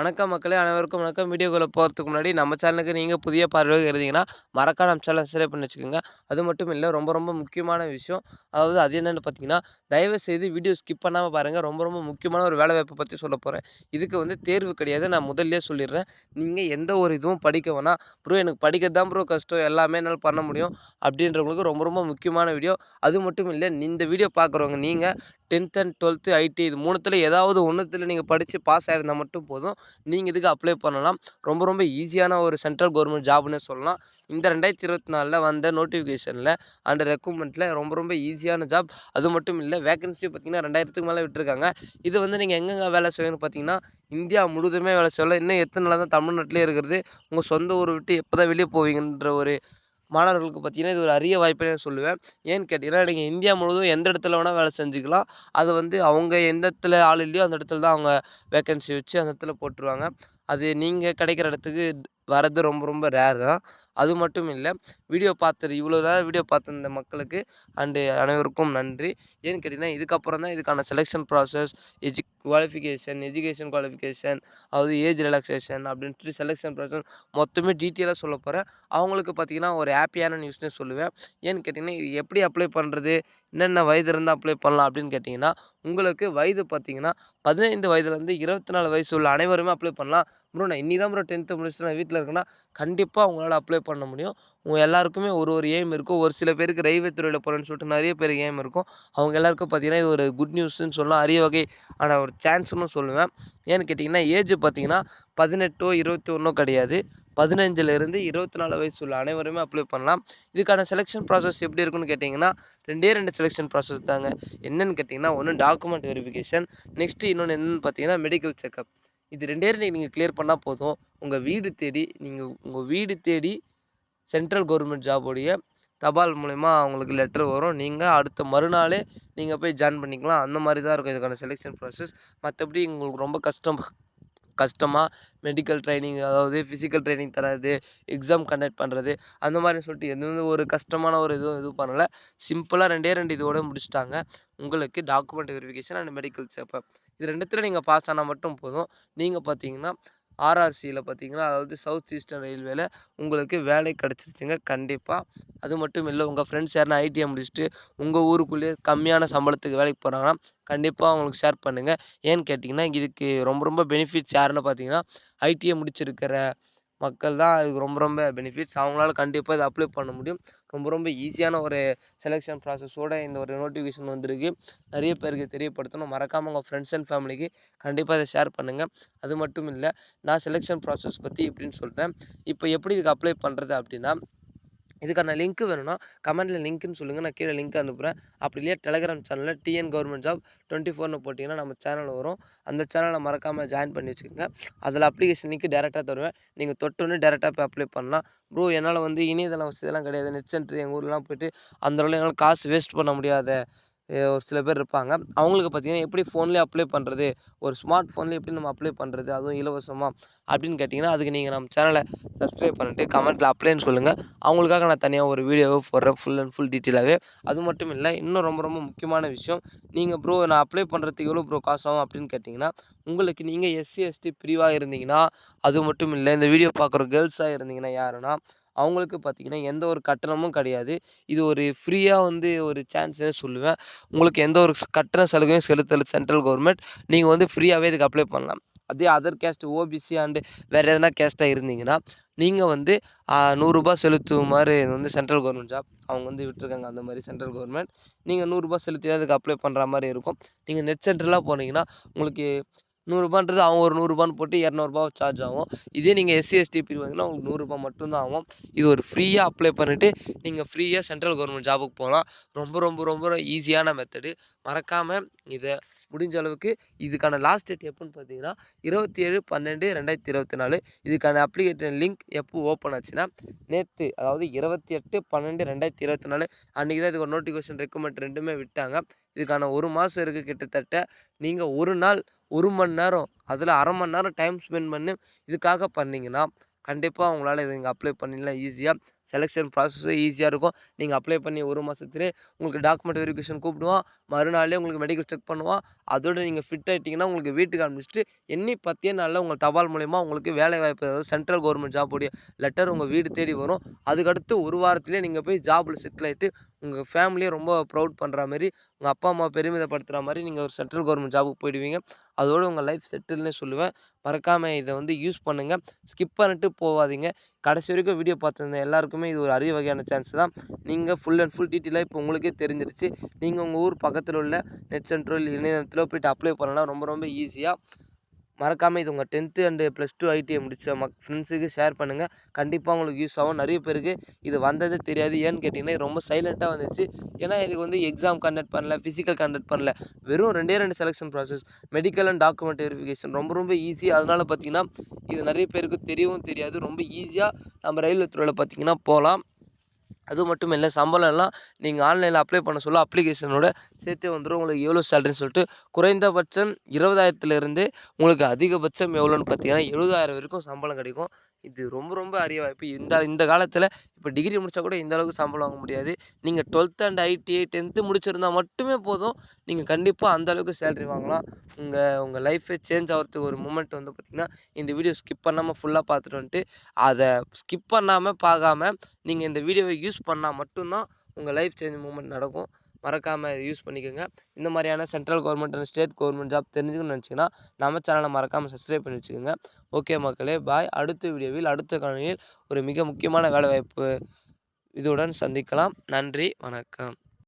வணக்கம் மக்களே அனைவருக்கும் வணக்கம். வீடியோக்குள்ளே போகிறதுக்கு முன்னாடி நம்ம சேனலுக்கு நீங்கள் புதிய பார்வையாக இருந்தீங்கன்னா மறக்காம நம்ம சேனல் சப்ஸ்கிரைப் பண்ணி வச்சுக்கோங்க. அது மட்டும் இல்லை ரொம்ப ரொம்ப முக்கியமான விஷயம். அதாவது அது என்னென்னு பார்த்தீங்கன்னா தயவு செய்து வீடியோ ஸ்கிப் பண்ணாமல் பாருங்கள் ரொம்ப ரொம்ப முக்கியமான ஒரு வேலை வாய்ப்பை பற்றி சொல்ல போகிறேன் இதுக்கு வந்து தேர்வு கிடையாது. நான் முதல்லே சொல்லிடுறேன். நீங்கள் எந்த ஒரு இதுவும் படிக்க வேணாம். ப்ரோ எனக்கு படிக்கிறது தான் ப்ரோ கஷ்டம். எல்லாமே என்னால் பண்ண முடியும். அப்படின்றவங்களுக்கு ரொம்ப ரொம்ப முக்கியமான வீடியோ அது மட்டும் இல்லை இந்த வீடியோ பார்க்குறவங்க நீங்கள் டென்த் அண்ட் டுவெல்த்து ஐடி இது மூணுத்தில் ஏதாவது ஒன்றுத்தில் நீங்கள் படித்து பாஸ் ஆகிருந்தால் மட்டும் போதும். நீங்கள் இதுக்கு அப்ளை பண்ணலாம். ரொம்ப ரொம்ப ஈஸியான ஒரு சென்ட்ரல் கவர்மெண்ட் ஜாப்னு சொல்லலாம். இந்த ரெண்டாயிரத்தி இருபத்தி நாலில் வந்த நோட்டிஃபிகேஷனில் அண்ட் ரெக்குமெண்ட்டில் ரொம்ப ரொம்ப ஈஸியான ஜாப் அது மட்டும் இல்லை வேகன்சி பார்த்திங்கன்னா ரெண்டாயிரத்துக்கு மேலே விட்டுருக்காங்க. இது வந்து நீங்கள் எங்கெங்கே வேலை செய்யணும்னு பார்த்தீங்கன்னா இந்தியா முழுதுமே வேலை செய்யலாம். இன்னும் எத்தனை நாள் தான் தமிழ்நாட்டிலே இருக்கிறது? உங்கள் சொந்த ஊரை விட்டு எப்போ தான் வெளியே போவீங்கன்ற ஒரு மாணவர்களுக்கு பார்த்தீங்கன்னா இது ஒரு அரிய வாய்ப்பே நான் சொல்லுவேன். ஏன்னு கேட்டிங்கன்னா நீங்கள் இந்தியா முழுவதும் எந்த இடத்துல வேணால் வேலை செஞ்சுக்கலாம். அது வந்து அவங்க எந்த இடத்துல ஆள் இல்லையோ அந்த இடத்துல தான் அவங்க வேக்கன்சி வச்சு அந்த இடத்துல போட்டுருவாங்க. அது நீங்கள் கிடைக்கிற இடத்துக்கு வர்றது ரொம்ப ரொம்ப ரேர் தான். அது மட்டும் இல்லை வீடியோ பார்த்துரு இவ்வளோ நேரம் வீடியோ பார்த்துருந்த மக்களுக்கு அண்டு அனைவருக்கும் நன்றி. ஏன்னு கேட்டிங்கன்னா இதுக்கப்புறம் தான் இதுக்கான செலெக்ஷன் ப்ராசஸ் எஜு குவாலிஃபிகேஷன் எஜுகேஷன் குவாலிஃபிகேஷன் அதாவது ஏஜ் ரிலாக்ஸேஷன் அப்படின்ட்டு செலெக்ஷன் ப்ராசஸ் மொத்தமே டீட்டெயிலாக சொல்ல போகிறேன் அவங்களுக்கு பார்த்திங்கன்னா ஒரு ஹாப்பியான நியூஸ்னே சொல்லுவேன். ஏன்னு கேட்டிங்கன்னா இது எப்படி அப்ளை பண்ணுறது என்னென்ன வயது இருந்தால் அப்ளை பண்ணலாம் அப்படின்னு கேட்டிங்கன்னா உங்களுக்கு வயது பார்த்திங்கன்னா பதினைந்து வயதுலேருந்து இருபத்தி நாலு வயசு உள்ள அனைவருமே அப்ளை பண்ணலாம். ப்ரோ நான் இன்னி தான் ப்ரோ டென்த்து முடிச்சுட்டு நான் வீட்டில் இருக்கேன்னா கண்டிப்பாக உங்களால் அப்ளை பண்ண முடியும். உங்கள் எல்லாருக்குமே ஒரு ஒரு எய்ம் இருக்கும். ஒரு சில பேருக்கு ரயில்வே துறையில் போகிறேன்னு சொல்லிட்டு நிறைய பேர் எய்ம் இருக்கும். அவங்க எல்லாருக்கும் பார்த்தீங்கன்னா இது ஒரு குட் நியூஸ்ன்னு சொல்லலாம் அரிய வகை ஆனால் ஒரு சான்ஸ்னு சொல்லுவேன். ஏன்னு கேட்டிங்கன்னா ஏஜ் பார்த்தீங்கன்னா பதினெட்டோ இருபத்தி ஒன்றோ கிடையாது. பதினஞ்சுலேருந்து இருபத்தி நாலு வயசு உள்ள அனைவருமே அப்ளை பண்ணலாம். இதுக்கான செலெக்ஷன் ப்ராசஸ் எப்படி இருக்குன்னு கேட்டிங்கன்னா ரெண்டே ரெண்டு செலெக்ஷன் ப்ராசஸ் தாங்க. என்னென்னு கேட்டிங்கன்னா ஒன்று டாக்குமெண்ட் வெரிஃபிகேஷன் நெக்ஸ்ட்டு இன்னொன்று என்னென்னு பார்த்தீங்கன்னா மெடிக்கல் செக்கப் இது ரெண்டே ரெண்டு நீங்கள் கிளியர் பண்ணால் போதும். உங்கள் வீடு தேடி நீங்கள் உங்கள் வீடு தேடி சென்ட்ரல் கவர்மெண்ட் ஜாபுடைய தபால் மூலயமா அவங்களுக்கு லெட்ரு வரும். நீங்கள் அடுத்த மறுநாளே நீங்கள் போய் ஜாயின் பண்ணிக்கலாம். அந்த மாதிரி தான் இருக்கும் இதுக்கான செலெக்ஷன் ப்ராசஸ் மற்றபடி உங்களுக்கு ரொம்ப கஷ்டம் கஷ்டமாக மெடிக்கல் ட்ரைனிங் அதாவது ஃபிசிக்கல் ட்ரைனிங் தராது எக்ஸாம் கண்டக்ட் பண்ணுறது அந்த மாதிரி சொல்லிட்டு எந்த ஒரு கஷ்டமான ஒரு இதுவும் இது பண்ணலை. சிம்பிளாக ரெண்டே ரெண்டு இதோட முடிச்சுட்டாங்க. உங்களுக்கு document verification and medical checkup இது ரெண்டுத்தில் நீங்கள் பாஸ் ஆனால் மட்டும் போதும். நீங்கள் பார்த்தீங்கன்னா ஆர்ஆர்சியில் பார்த்தீங்கன்னா அதாவது சவுத் ஈஸ்டர்ன் ரயில்வேல உங்களுக்கு வேலை கிடச்சிருச்சுங்க கண்டிப்பாக அது மட்டும் இல்லை உங்கள் ஃப்ரெண்ட்ஸ் யாருன்னா ஐடிஐ முடிச்சுட்டு உங்கள் ஊருக்குள்ளேயே கம்மியான சம்பளத்துக்கு வேலைக்கு போகிறாங்கன்னா கண்டிப்பாக அவங்களுக்கு ஷேர் பண்ணுங்கள் ஏன்னு கேட்டிங்கன்னா இதுக்கு ரொம்ப ரொம்ப பெனிஃபிட்ஸ் யாருன்னு பார்த்தீங்கன்னா ஐடிஐ முடிச்சிருக்கிற மக்கள் தான் இதுக்கு ரொம்ப ரொம்ப பெனிஃபிட்ஸ் அவங்களால கண்டிப்பாக இதை அப்ளை பண்ண முடியும். ரொம்ப ரொம்ப ஈஸியான ஒரு செலெக்ஷன் ப்ராசஸோடு இந்த ஒரு நோட்டிஃபிகேஷன் வந்திருக்கு. நிறைய பேருக்கு தெரியப்படுத்தணும். மறக்காமல் உங்கள் ஃப்ரெண்ட்ஸ் அண்ட் ஃபேமிலிக்கு கண்டிப்பாக இதை ஷேர் பண்ணுங்கள் அது மட்டும் இல்லை நான் செலெக்ஷன் ப்ராசஸ் பற்றி இப்படின்னு சொல்கிறேன் இப்போ எப்படி இதுக்கு அப்ளை பண்ணுறது அப்படின்னா இதுக்கான லிங்க் வேணும்னா கமெண்ட்டில் லிங்க்னு சொல்லுங்கள் நான் கீழே லிங்க் அனுப்புகிறேன் அப்படி இல்லையா டெலகிராம் சேனலில் டிஎன் கவர்மெண்ட் ஜாப் டுவெண்ட்டி ஃபோர்னு போட்டிங்கன்னா நம்ம சேனல் வரும். அந்த சேனலை மறக்காமல் ஜாயின் பண்ணி வச்சுக்கோங்க. அதில் அப்ளிகேஷன் லிங்க் டேரெக்டாக தருவேன். நீங்கள் தொட்டோன்னே டேரெக்டாக போய் அப்ளை பண்ணலாம். ப்ரோ என்னால் வந்து இணையதளம் வசதியெல்லாம் கிடையாது. நெட் சென்டர் எங்கள் ஊர்லாம் போயிட்டு அந்த அளவில் என்னால் காசு வேஸ்ட் பண்ண முடியாத. ஒரு சில பேர் இருப்பாங்க. அவங்களுக்கு பார்த்திங்கன்னா எப்படி ஃபோன்லேயே அப்ளை பண்ணுறது ஒரு ஸ்மார்ட் ஃபோன்லேயே எப்படி நம்ம அப்ளை பண்ணுறது அதுவும் இலவசமாக அப்படின்னு கேட்டிங்கன்னா அதுக்கு நீங்கள் நம்ம சேனலை சப்ஸ்கிரைப் பண்ணிட்டு கமெண்ட்டில் அப்ளைன்னு சொல்லுங்கள் அவங்களுக்காக நான் தனியாக ஒரு வீடியோவை போடுறேன் ஃபுல் அண்ட் ஃபுல் டீட்டெயிலாகவே அது மட்டும் இல்லை இன்னும் ரொம்ப ரொம்ப முக்கியமான விஷயம். நீங்கள் ப்ரோ நான் அப்ளை பண்ணுறதுக்கு எவ்வளோ ப்ரோ காசு ஆகும் அப்படின்னு கேட்டிங்கன்னா உங்களுக்கு நீங்கள் எஸ்சி எஸ்டி பிரிவாக இருந்தீங்கன்னா அது மட்டும் இல்லை இந்த வீடியோ பார்க்குற கேர்ள்ஸாக இருந்தீங்கன்னா யாருன்னா அவங்களுக்கு பார்த்திங்கன்னா எந்த ஒரு கட்டணமும் கிடையாது. இது ஒரு ஃப்ரீயாக வந்து ஒரு சான்ஸ்னே சொல்லுவேன். உங்களுக்கு எந்த ஒரு கட்டண சலுகையும் செலுத்தலை சென்ட்ரல் கவர்மெண்ட். நீங்கள் வந்து ஃப்ரீயாகவே இதுக்கு அப்ளை பண்ணலாம். அதே அதர் கேஸ்ட் ஓபிசி அண்டு வேறு எதனா கேஸ்ட்டாக இருந்தீங்கன்னா நீங்கள் வந்து நூறுரூபா செலுத்துமாறு இது வந்து சென்ட்ரல் கவர்மெண்ட் ஜாப். அவங்க வந்து விட்டுருக்காங்க. அந்த மாதிரி சென்ட்ரல் கவர்மெண்ட். நீங்கள் நூறுரூபா செலுத்தி அதுக்கு அப்ளை பண்ணுற மாதிரி இருக்கும். நீங்கள் நெட் சென்டர்லாம் போனீங்கன்னா உங்களுக்கு நூறுரூபான்றது அவங்க ஒரு நூறுரூபான்னு போட்டு இரநூறுபா சார்ஜ் ஆகும். இதே நீங்கள் எஸ்சி எஸ்டி பிரிவு வந்தீங்கன்னா உங்களுக்கு நூறுரூபா மட்டும்தான் ஆகும். இது ஒரு ஃப்ரீயாக அப்ளை பண்ணிவிட்டு நீங்கள் ஃப்ரீயாக சென்ட்ரல் கவர்மெண்ட் ஜாபுக்கு போகலாம். ரொம்ப ரொம்ப ரொம்ப ஈஸியான மெத்தடு மறக்காமல் இதை முடிஞ்ச அளவுக்கு இதுக்கான லாஸ்ட் டேட் எப்போன்னு பார்த்தீங்கன்னா இருபத்தி ஏழு பன்னெண்டு ரெண்டாயிரத்தி இருபத்தி நாலு இதுக்கான அப்ளிகேஷன் லிங்க் எப்போ ஓப்பன் ஆச்சுன்னா நேற்று அதாவது இருபத்தி எட்டு பன்னெண்டு ரெண்டாயிரத்தி இருபத்தி நாலு அன்றைக்கி தான் இதுக்கு ஒரு நோட்டிஃபிகேஷன் ரெக்குமெண்ட் ரெண்டுமே விட்டாங்க. இதுக்கான ஒரு மாதம் இருக்குது கிட்டத்தட்ட. நீங்கள் ஒரு நாள் ஒரு மணி நேரம் அதில் அரை மணி நேரம் டைம் ஸ்பெண்ட் பண்ணி இதுக்காக பண்ணிங்கன்னா கண்டிப்பாக உங்களால் இது இங்கே அப்ளை பண்ணிடலாம் ஈஸியாக செலெக்ஷன் ப்ராசஸும் ஈஸியாக இருக்கும். நீங்கள் அப்ளை பண்ணி ஒரு மாதத்துலேயே உங்களுக்கு டாக்குமெண்ட் வெரிஃபிகேஷன் கூப்பிடுவான். மறுநாளே உங்களுக்கு மெடிக்கல் செக் பண்ணுவான். அதோட நீங்கள் ஃபிட் ஆகிட்டிங்கன்னா உங்களுக்கு வீட்டுக்கு அனுப்பிச்சிட்டு எண்ணி பத்தே நாளில் உங்கள் தபால் மூலயமா உங்களுக்கு வேலை வாய்ப்பு அதாவது சென்ட்ரல் கவர்மெண்ட் ஜாபுடைய லெட்டர் உங்கள் வீடு தேடி வரும். அதுக்கடுத்து ஒரு வாரத்துலேயே நீங்கள் போய் ஜாபில் செட்டில் ஆகிட்டு உங்கள் ஃபேமிலியை ரொம்ப ப்ரௌட் பண்ணுற மாதிரி உங்கள் அப்பா அம்மா பெருமிதப்படுத்துகிற மாதிரி நீங்கள் ஒரு சென்ட்ரல் கவர்மெண்ட் ஜாபுக்கு போயிடுவீங்க. அதோடு உங்கள் லைஃப் செட்டில்னே சொல்லுவேன். மறக்காமல் இதை வந்து யூஸ் பண்ணுங்கள் ஸ்கிப் பண்ணிட்டு போகாதீங்க கடைசி வரைக்கும் வீடியோ பார்த்துருந்த எல்லாருக்குமே இது ஒரு அரிய வகையான சான்ஸ் தான். நீங்கள் ஃபுல் அண்ட் ஃபுல் டீட்டெயிலாக இப்போ உங்களுக்கே தெரிஞ்சிருச்சு. நீங்கள் உங்கள் ஊர் பக்கத்தில் உள்ள நெட் சென்ட்ரோ இல்லை இணையதளத்திலோ போய்ட்டு அப்ளை பண்ணலாம். ரொம்ப ரொம்ப ஈஸியாக மறக்காமல் இது உங்கள் tenth and plus two ITI முடித்த மக் ஃப்ரெண்ட்ஸுக்கு ஷேர் பண்ணுங்கள் கண்டிப்பாக உங்களுக்கு யூஸ் ஆகும். நிறைய பேருக்கு இது வந்ததே தெரியாது. ஏன்னு கேட்டிங்கன்னா ரொம்ப சைலண்ட்டாக வந்துச்சு. ஏன்னா இதுக்கு வந்து எக்ஸாம் கண்டக்ட் பண்ணல ஃபிசிக்கல் கண்டக்ட் பண்ணல. வெறும் ரெண்டே ரெண்டு selection process medical and document verification ரொம்ப ரொம்ப ஈஸி அதனால் பார்த்தீங்கன்னா இது நிறைய பேருக்கு தெரியவும் தெரியாது. ரொம்ப ஈஸியாக நம்ம ரயில்வே துறையில் பார்த்தீங்கன்னா போகலாம் அது மட்டும் இல்லை சம்பளம்லாம் நீங்கள் ஆன்லைனில் அப்ளை பண்ண சொல்ல அப்ளிகேஷனோட சேர்த்தே வந்துடும் உங்களுக்கு எவ்வளோ சேலரின்னு சொல்லிட்டு குறைந்தபட்சம் இருபதாயிரத்துலேருந்து உங்களுக்கு அதிகபட்சம் எவ்வளோன்னு பார்த்தீங்கன்னா எழுபதாயிரம் வரைக்கும் சம்பளம் கிடைக்கும். இது ரொம்ப ரொம்ப அரிய வாய்ப்பு. இந்த இந்த காலத்தில் இப்போ டிகிரி முடித்தா கூட இந்த அளவுக்கு சம்பளம் வாங்க முடியாது. நீங்கள் டுவெல்த் அண்ட் ஐடிஐ டென்த்து முடிச்சிருந்தால் மட்டுமே போதும். நீங்கள் கண்டிப்பாக அந்த அளவுக்கு சேலரி வாங்கலாம். உங்கள் உங்கள் லைஃபே சேஞ்ச் ஆகிறதுக்கு ஒரு மூமெண்ட் வந்து பார்த்திங்கன்னா இந்த வீடியோ ஸ்கிப் பண்ணாமல் ஃபுல்லாக பார்த்துட்டு வந்துட்டு அதை ஸ்கிப் பண்ணாமல் பார்க்காம நீங்கள் இந்த வீடியோவை யூஸ் பண்ணால் மட்டும்தான் உங்கள் லைஃப் சேஞ்ச் மூமெண்ட் நடக்கும். மறக்காமல் இதை யூஸ் பண்ணிக்கோங்க. இந்த மாதிரியான central government and state government job தெரிஞ்சுக்கணும்னு நினச்சிங்கன்னா நம்ம சேனலை மறக்காமல் சப்ஸ்கிரைப் பண்ணி வச்சுக்கோங்க. ஓகே மக்களே பாய் அடுத்த வீடியோவில் அடுத்த காலையில் ஒரு மிக முக்கியமான வேலைவாய்ப்பு இதுடன் சந்திக்கலாம். நன்றி வணக்கம்.